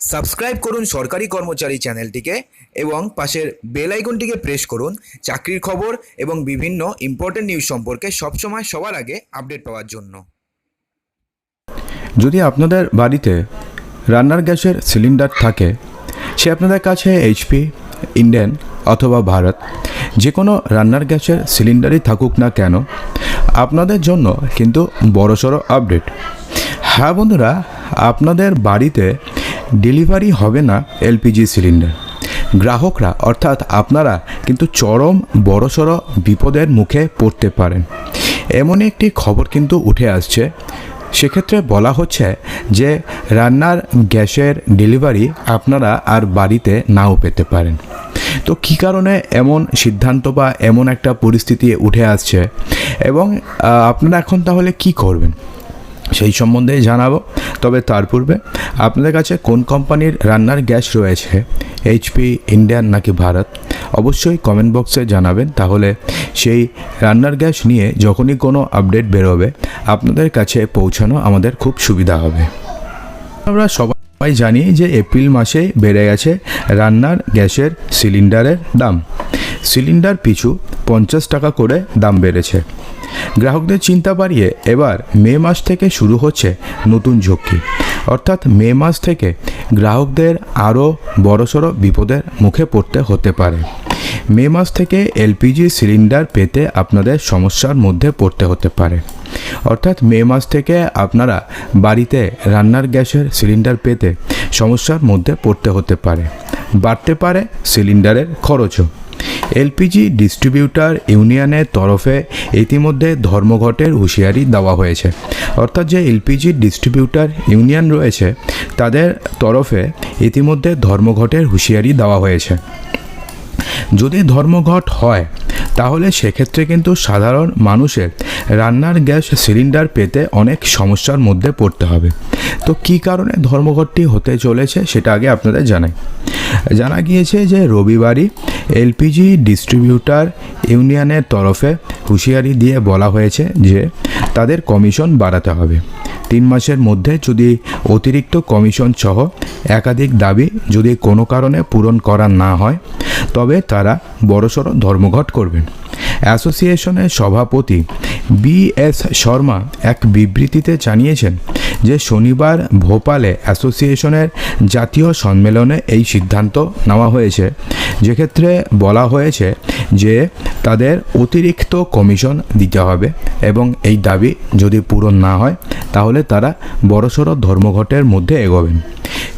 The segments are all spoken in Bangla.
সাবস্ক্রাইব করুন সরকারি কর্মচারী চ্যানেলটিকে এবং পাশের বেল আইকনটিকে প্রেস করুন, চাকরির খবর এবং বিভিন্ন ইম্পর্টেন্ট নিউজ সম্পর্কে সবসময় সবার আগে আপডেট পাওয়ার জন্য। যদি আপনাদের বাড়িতে রান্নার গ্যাসের সিলিন্ডার থাকে, সে আপনাদের কাছে এইচপি ইন্ডিয়ান অথবা ভারত যে কোনো রান্নার গ্যাসের সিলিন্ডারই থাকুক না কেন, আপনাদের জন্য কিন্তু বড়সড় আপডেট হ্যাঁ বন্ধুরা, আপনাদের বাড়িতে ডেলিভারি হবে না এলপিজি সিলিন্ডার। গ্রাহকরা, অর্থাৎ আপনারা, কিন্তু চরম বড়সড় বিপদের মুখে পড়তে পারেন। এমন একটি খবর কিন্তু উঠে আসছে। সেক্ষেত্রে বলা হচ্ছে যে, রান্নার গ্যাসের ডেলিভারি আপনারা আর বাড়িতে নাও পেতে পারেন। তো কী কারণে এমন সিদ্ধান্ত বা এমন একটা পরিস্থিতি উঠে আসছে? এবং আপনারা এখন তাহলে কি করবেন? সেই সম্বন্ধে জানাব। তবে তার পূর্বে আপনাদের কাছে কোন কোম্পানির রান্নার গ্যাস রয়েছে? এইচপি, ইন্ডিয়ান নাকি ভারত? অবশ্যই কমেন্ট বক্সে জানাবেন। তাহলে সেই রান্নার গ্যাস নিয়ে যখনই কোনো আপডেট বেরোবে, আপনাদের কাছে পৌঁছানো আমাদের খুব সুবিধা হবে। আমরা সবাই জানি যে এপ্রিল মাসে বেড়ে গেছে রান্নার গ্যাসের সিলিন্ডারের দাম। সিলিন্ডার পিছু পঞ্চাশ টাকা করে দাম বেড়েছে। গ্রাহকদের চিন্তা বাড়িয়ে এবার মে মাস থেকে শুরু হচ্ছে নতুন ঝক্কি। অর্থাৎ মে মাস থেকে গ্রাহকদের আরও বড়সড় বিপদের মুখে পড়তে হতে পারে। মে মাস থেকে এলপিজি সিলিন্ডার পেতে আপনাদের সমস্যার মধ্যে পড়তে হতে পারে। অর্থাৎ মে মাস থেকে আপনারা বাড়িতে রান্নার গ্যাসের সিলিন্ডার পেতে সমস্যার মধ্যে পড়তে হতে পারে। বাড়তে পারে সিলিন্ডারের খরচও। এলপিজি ডিস্ট্রিবিউটার ইউনিয়নের তরফে ইতিমধ্যে ধর্মঘটের হুঁশিয়ারি দেওয়া হয়েছে। অর্থাৎ যে এলপিজি ডিস্ট্রিবিউটার ইউনিয়ন রয়েছে, তাদের তরফে ইতিমধ্যে ধর্মঘটের হুঁশিয়ারি দেওয়া হয়েছে। যদি ধর্মঘট হয়, তাহলে সেক্ষেত্রে কিন্তু সাধারণ মানুষের রান্নার গ্যাস সিলিন্ডার পেতে অনেক সমস্যার মধ্যে পড়তে হবে। তো কী কারণে ধর্মঘটটি হতে চলেছে, সেটা আগে আপনাদের জানাই। জানা গিয়েছে যে রবিবারই এলপিজি ডিস্ট্রিবিউটার ইউনিয়নের তরফে হুঁশিয়ারি দিয়ে বলা হয়েছে যে তাদের কমিশন বাড়াতে হবে। তিন মাসের মধ্যে যদি অতিরিক্ত কমিশন সহ একাধিক দাবি যদি কোনো কারণে পূরণ করা না হয়, তবে তারা বড়সড় ধর্মঘট করবেন অ্যাসোসিয়েশনের সভাপতি বি এস শর্মা এক বিবৃতিতে জানিয়েছেন যে শনিবার ভোপালে অ্যাসোসিয়েশনের জাতীয় সম্মেলনে এই সিদ্ধান্ত নেওয়া হয়েছে। যেক্ষেত্রে বলা হয়েছে যে তাদের অতিরিক্ত কমিশন দিতে হবে এবং এই দাবি যদি পূরণ না হয়, তাহলে তারা বড়সড় ধর্মঘটের মধ্যে এগোবেন।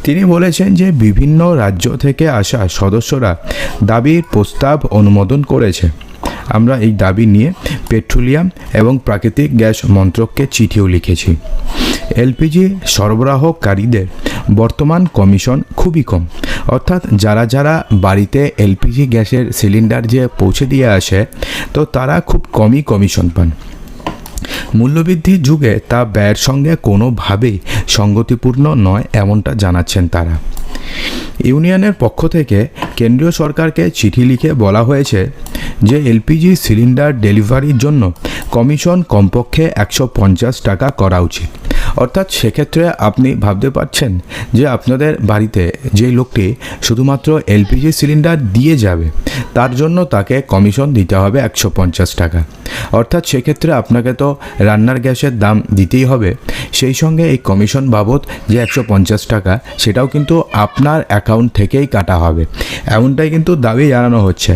তিনি বলেছেন যে বিভিন্ন রাজ্য থেকে আসা সদস্যরা দাবির প্রস্তাব অনুমোদন করেছে। আমরা এই দাবি নিয়ে পেট্রোলিয়াম এবং প্রাকৃতিক গ্যাস মন্ত্রককে চিঠিও লিখেছি। এলপিজি সরবরাহকারীদের বর্তমান কমিশন খুবই কম। অর্থাৎ যারা যারা বাড়িতে এলপিজি গ্যাসের সিলিন্ডার যে পৌঁছে দিয়ে আসে, তো তারা খুব কমই কমিশন পান। মূল্যবৃদ্ধির যুগে তা ব্যয়ের সঙ্গে কোনোভাবেই সঙ্গতিপূর্ণ নয়, এমনটা জানাচ্ছেন তারা। ইউনিয়নের পক্ষ থেকে কেন্দ্রীয় সরকারকে চিঠি লিখে বলা হয়েছে যে এলপিজি সিলিন্ডার ডেলিভারির জন্য কমিশন কমপক্ষে একশো পঞ্চাশ টাকা করা উচিত। অর্থাৎ সেক্ষেত্রে আপনি ভাবতে পারছেন যে আপনাদের বাড়িতে যে লোকটি শুধুমাত্র এলপিজি সিলিন্ডার দিয়ে যাবে, তার জন্য তাকে কমিশন দিতে হবে একশো পঞ্চাশ টাকা। অর্থাৎ সেক্ষেত্রে আপনাকে তো রান্নার গ্যাসের দাম দিতেই হবে। সেই সঙ্গে এই কমিশন বাবদ যে একশো পঞ্চাশ টাকা, সেটাও কিন্তু আপনার অ্যাকাউন্ট থেকেই কাটা হবে। এমনটাই কিন্তু দাবি জানানো হচ্ছে।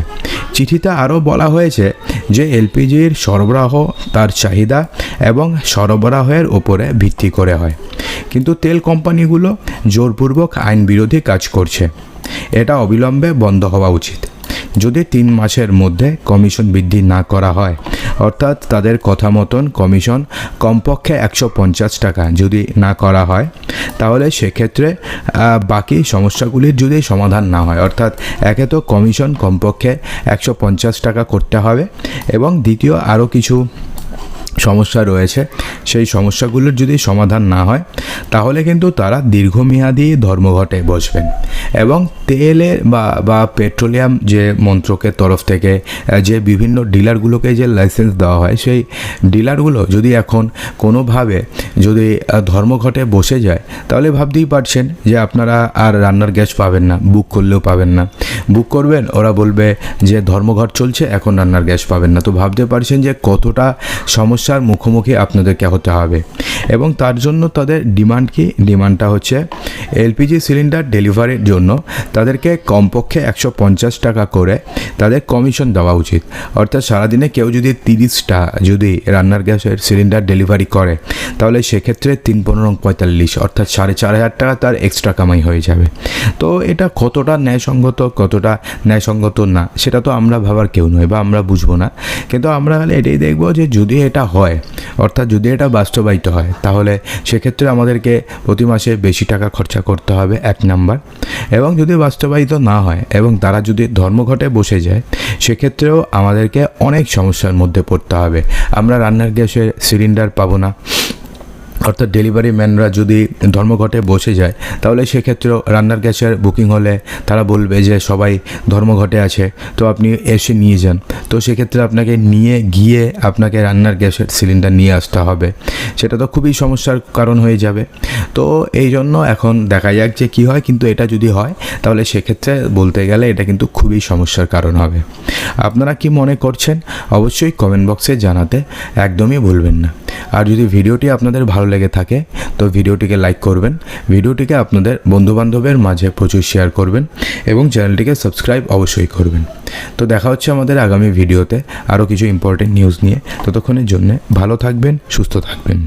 চিঠিতে আরও বলা হয়েছে যে এলপিজির সরবরাহ তার চাহিদা এবং সরবরাহের ওপরে ভিত্তি করে হয়। কিন্তু তেল কোম্পানিগুলো জোরপূর্বক আইন বিরোধী কাজ করছে। এটা অবিলম্বে বন্ধ হওয়া উচিত। যদি তিন মাসের মধ্যে কমিশন বৃদ্ধি না করা হয় অর্থাৎ তাদের কথা মতন কমিশন কমপক্ষে একশো পঞ্চাশ টাকা যদি না করা হয়, তাহলে সেক্ষেত্রে বাকি সমস্যাগুলির যদি সমাধান না হয়, অর্থাৎ একে তো কমিশন কমপক্ষে একশো পঞ্চাশ টাকা করতে হবে এবং দ্বিতীয় আরও কিছু সমস্যা রয়েছে, সেই সমস্যাগুলোর যদি সমাধান না হয়, তাহলে কিন্তু তারা দীর্ঘমেয়াদী ধর্মঘটে বসবেন। এবং তেলের বা বা পেট্রোলিয়াম যে মন্ত্রকের তরফ থেকে যে বিভিন্ন ডিলারগুলোকে যে লাইসেন্স দেওয়া হয়, সেই ডিলারগুলো যদি এখন কোনোভাবে যদি ধর্মঘটে বসে যায়, তাহলে ভাবতেই পারছেন যে আপনারা আর রান্নার গ্যাস পাবেন না, বুক করলেও পাবেন না। বুক করবেন, ওরা বলবে যে ধর্মঘট চলছে, এখন রান্নার গ্যাস পাবেন না। তো ভাবতে পারছেন যে কতটা সমস্যার মুখোমুখি আপনাদেরকে হতে হবে। এবং তার জন্য তাদের ডিমান্ড কি? ডিমান্ডটা হচ্ছে এলপিজি সিলিন্ডার ডেলিভারির জন্য তাদেরকে কমপক্ষে একশো পঞ্চাশ টাকা করে তাদের কমিশন দেওয়া উচিত। অর্থাৎ সারাদিনে কেউ যদি তিরিশটা যদি রান্নার গ্যাসের সিলিন্ডার ডেলিভারি করে, তাহলে সেক্ষেত্রে তিন পনেরো পঁয়তাল্লিশ, অর্থাৎ সাড়ে চার হাজার টাকা তার এক্সট্রা কামাই হয়ে যাবে। তো এটা কতটা ন্যায়সঙ্গত কতটা ন্যায়সঙ্গত না, সেটা তো আমরা ভাবার কেউ নয় বা আমরা বুঝব না। কিন্তু আমরা এটাই দেখব যে যদি এটা হয় অর্থাৎ যদি এটা বাস্তবায়িত হয়, তাহলে সেক্ষেত্রে আমাদেরকে প্রতি মাসে বেশি টাকা খরচা করতে হবে, এক নাম্বার। এবং যদি বাস্তবায়িত না হয় এবং তারা যদি ধর্মঘটে বসে যায়, সেক্ষেত্রেও আমাদেরকে অনেক সমস্যার মধ্যে পড়তে হবে। আমরা রান্নার গ্যাসের সিলিন্ডার পাবো না অর্থাৎ ডেলিভারি ম্যানরা যদি ধর্মঘটে বসে যায়, তাহলে সেক্ষেত্রেও রান্নার গ্যাসের বুকিং হলে তারা বলবে যে সবাই ধর্মঘটে আছে, তো আপনি এসে নিয়ে যান। তো সেক্ষেত্রে আপনাকে নিয়ে গিয়ে আপনাকে রান্নার গ্যাসের সিলিন্ডার নিয়ে আসতে হবে। সেটা তো খুবই সমস্যার কারণ হয়ে যাবে। তো এই জন্য এখন দেখা যাক যে কী হয়, কিন্তু এটা যদি হয়, তাহলে সেক্ষেত্রে বলতে গেলে এটা কিন্তু খুবই সমস্যার কারণ হবে। আপনারা কি মনে করছেন? অবশ্যই কমেন্ট বক্সে জানাতে একদমই ভুলবেন না। আর যদি ভিডিওটি আপনাদের ভালো লেগে থাকে, তো ভিডিওটিকে লাইক করবেন, ভিডিওটিকে আপনাদের বন্ধুবান্ধবের মাঝে প্রচুর শেয়ার করবেন এবং চ্যানেলটিকে সাবস্ক্রাইব অবশ্যই করবেন। তো দেখা হচ্ছে আমাদের আগামী ভিডিওতে আরও কিছু ইম্পর্টেন্ট নিউজ নিয়ে। ততক্ষণের জন্য ভালো থাকবেন, সুস্থ থাকবেন।